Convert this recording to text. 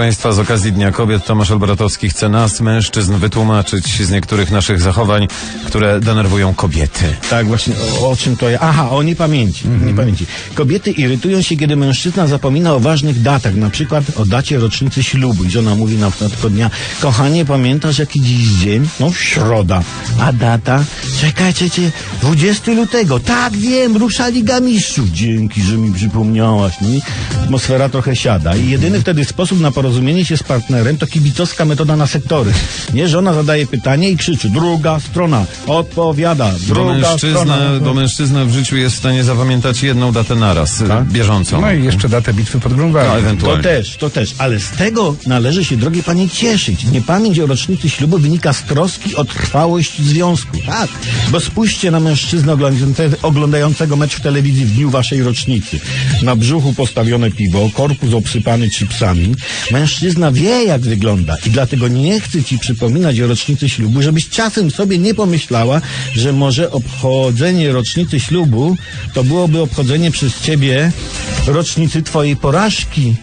Państwa, z okazji Dnia Kobiet Tomasz Olbratowski chce nas, mężczyzn, wytłumaczyć z niektórych naszych zachowań, które denerwują kobiety. Tak, właśnie o, o czym to ja. Aha, o niepamięci. niepamięci. Kobiety irytują się, kiedy mężczyzna zapomina o ważnych datach, na przykład o dacie rocznicy ślubu. I żona mówi na przykład dnia, kochanie, pamiętasz jaki dziś dzień? No, środa. A data? Czekaj, czekaj, 20 lutego. Tak, wiem, ruszali gamistrzu. Dzięki, że mi przypomniałaś. No atmosfera trochę siada. I jedyny wtedy sposób na porozumienie się z partnerem to kibicowska metoda na sektory. Nie, żona zadaje pytanie i krzyczy, druga strona odpowiada, druga mężczyzna, strona. bo mężczyzna w życiu jest w stanie zapamiętać jedną datę naraz, Tak? bieżącą. No i jeszcze datę bitwy pod No, Grunwaldem. To ewentualnie. też, to też. Ale z tego należy się, drogie panie, cieszyć. Niepamięć o rocznicy ślubu wynika z troski o trwałość związku. Tak. Bo spójrzcie na mężczyznę oglądające- oglądającego mecz w telewizji w dniu waszej rocznicy. Na brzuchu postawione piwo, korpus obsypany chipsami. Mężczyzna wie, jak wygląda i dlatego nie chce ci przypominać o rocznicy ślubu, żebyś czasem sobie nie pomyślała, że może obchodzenie rocznicy ślubu to byłoby obchodzenie przez ciebie rocznicy twojej porażki.